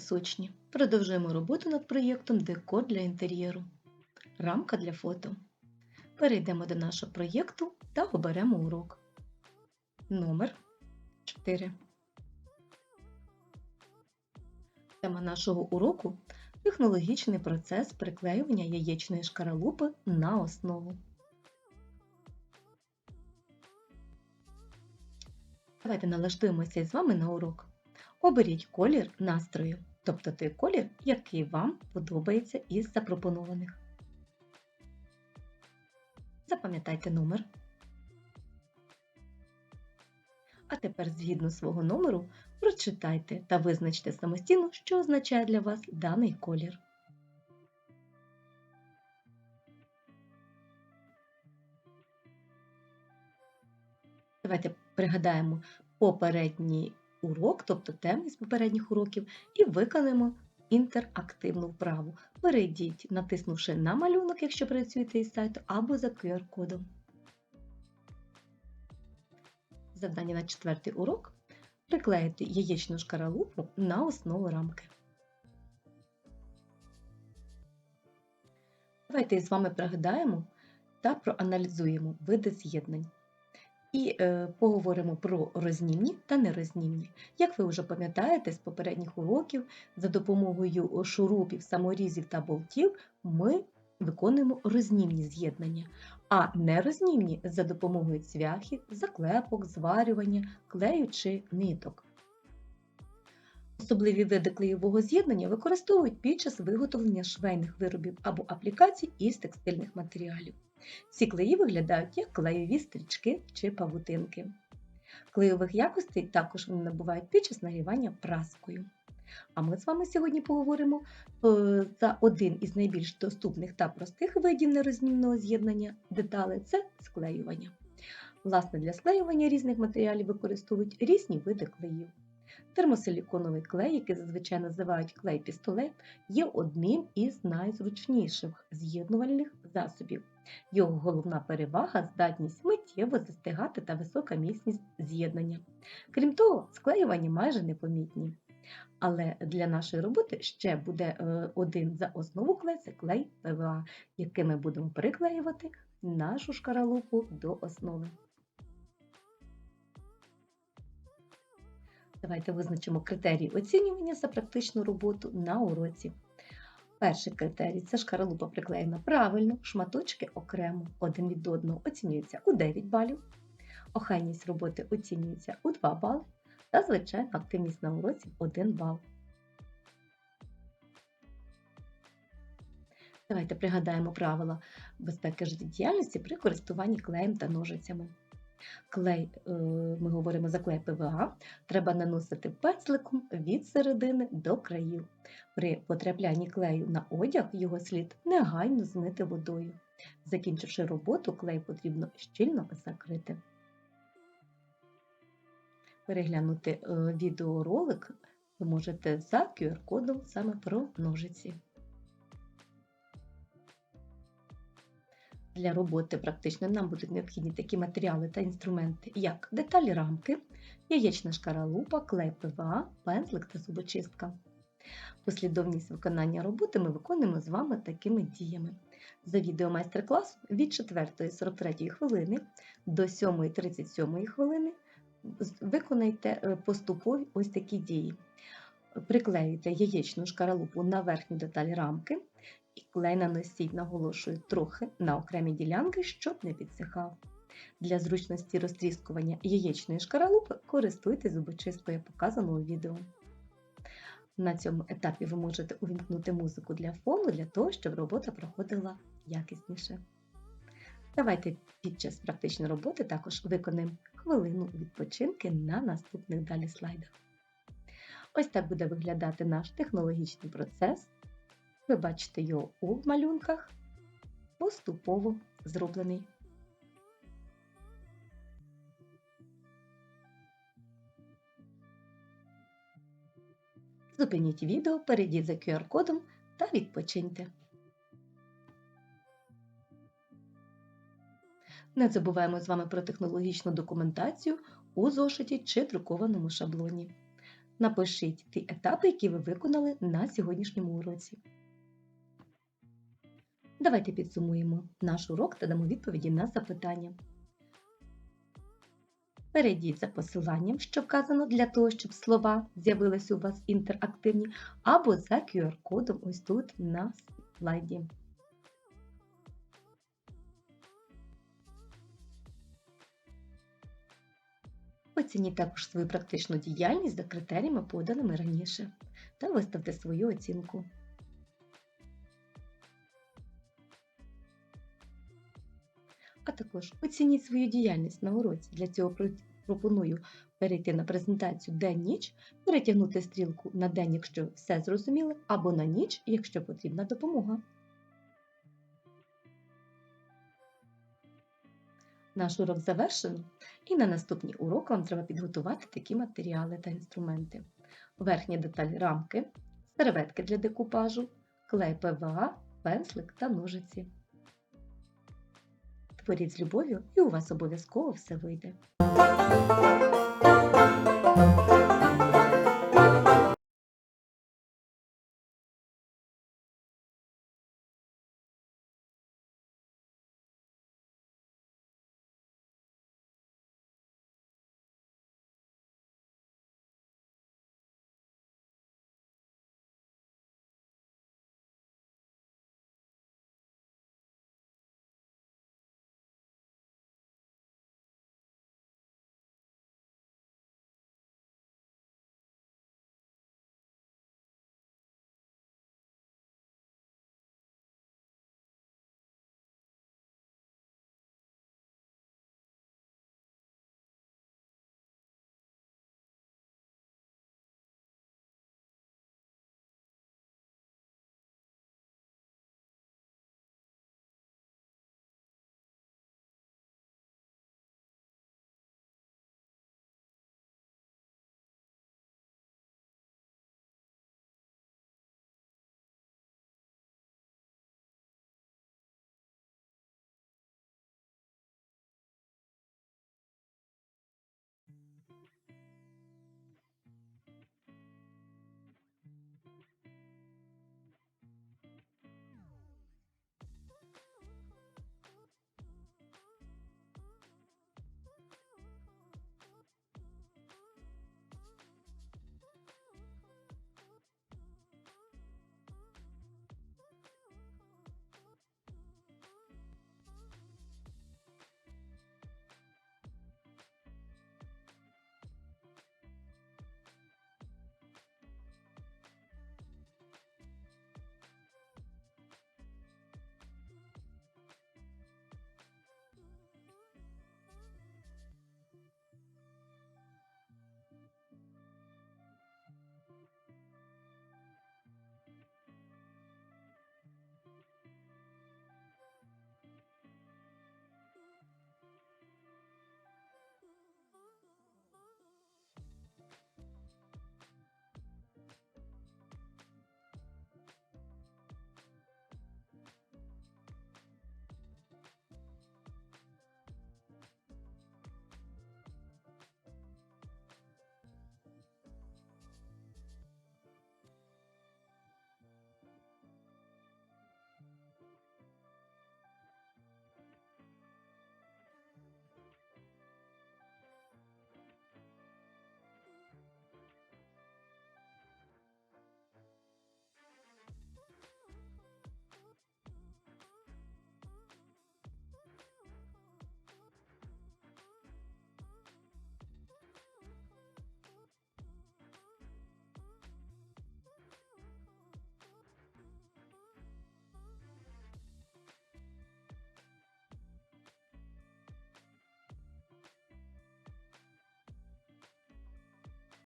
красочні! Продовжуємо роботу над проєктом Декор для інтер'єру. Рамка для фото. Перейдемо до нашого проєкту та оберемо урок. Номер 4. Тема нашого уроку технологічний процес приклеювання яєчної шкаралупи на основу. Давайте налаштуємося з вами на урок. Оберіть колір настрою, тобто той колір, який вам подобається із запропонованих. Запам'ятайте номер. А тепер, згідно свого номеру, прочитайте та визначте самостійно, що означає для вас даний колір. Давайте пригадаємо попередній урок, тобто теми з попередніх уроків, і виконаємо інтерактивну вправу. Перейдіть, натиснувши на малюнок, якщо працюєте із сайту, або за QR-кодом. Завдання на четвертий урок приклеїти яєчну шкаралупу на основу рамки. Давайте з вами пригадаємо та проаналізуємо види з'єднань. І е, поговоримо про рознімні та нерознімні. Як ви вже пам'ятаєте з попередніх уроків, за допомогою шурупів, саморізів та болтів ми виконуємо рознімні з'єднання, а нерознімні за допомогою цвяхів, заклепок, зварювання, клею чи ниток. Особливі види клеєвого з'єднання використовують під час виготовлення швейних виробів або аплікацій із текстильних матеріалів. Ці клеї виглядають як клеєві стрічки чи павутинки. Клеєвих якостей також вони набувають під час нагрівання праскою. А ми з вами сьогодні поговоримо е, за один із найбільш доступних та простих видів нерознімного з'єднання деталей це склеювання. Власне, для склеювання різних матеріалів використовують різні види клеїв. Термосиліконовий клей, який зазвичай називають клей-пістолет, є одним із найзручніших з'єднувальних засобів. Його головна перевага здатність миттєво застигати та висока міцність з'єднання. Крім того, склеювання майже непомітні. Але для нашої роботи ще буде е, один за основу клей це клей ПВА, який ми будемо приклеювати нашу шкаралупу до основи. Давайте визначимо критерії оцінювання за практичну роботу на уроці. Перший критерій це шкаралупа приклеєна правильно, шматочки окремо, один від одного оцінюється у 9 балів, охайність роботи оцінюється у 2 бали та, звичайно, активність на уроці 1 бал. Давайте пригадаємо правила безпеки життєдіяльності при користуванні клеєм та ножицями. Клей, е, ми говоримо за клей ПВА, треба наносити пензликом від середини до країв. При потраплянні клею на одяг його слід негайно змити водою. Закінчивши роботу, клей потрібно щільно закрити. Переглянути е, відеоролик ви можете за QR-кодом саме про ножиці. Для роботи практично нам будуть необхідні такі матеріали та інструменти, як деталі рамки, яєчна шкаралупа, клей ПВА, пензлик та зубочистка. Послідовність виконання роботи ми виконуємо з вами такими діями. За відео майстер-класу від 4.43 хвилини до 7.37 хвилини виконайте е, поступові ось такі дії. Приклеюйте яєчну шкаралупу на верхню деталь рамки, і клей наносіть, наголошую, трохи на окремі ділянки, щоб не підсихав. Для зручності розтріскування яєчної шкаралупи користуйтесь зубочисткою, показаного у відео. На цьому етапі ви можете увімкнути музику для фону, для того, щоб робота проходила якісніше. Давайте під час практичної роботи також виконаємо хвилину відпочинки на наступних далі слайдах. Ось так буде виглядати наш технологічний процес. Ви бачите його у малюнках, поступово зроблений. Зупиніть відео, перейдіть за QR-кодом та відпочиньте. Не забуваємо з вами про технологічну документацію у зошиті чи друкованому шаблоні. Напишіть ті етапи, які ви виконали на сьогоднішньому уроці. Давайте підсумуємо наш урок та дамо відповіді на запитання. Перейдіть за посиланням, що вказано для того, щоб слова з'явилися у вас інтерактивні, або за QR-кодом ось тут на слайді. Оцініть також свою практичну діяльність за критеріями, поданими раніше, та виставте свою оцінку. А також оцініть свою діяльність на уроці. Для цього пропоную перейти на презентацію день-ніч, перетягнути стрілку на день, якщо все зрозуміло, або на ніч, якщо потрібна допомога. Наш урок завершено, і на наступний урок вам треба підготувати такі матеріали та інструменти. Верхня деталь рамки, серветки для декупажу, клей ПВА, пензлик та ножиці. Творіть з любов'ю і у вас обов'язково все вийде.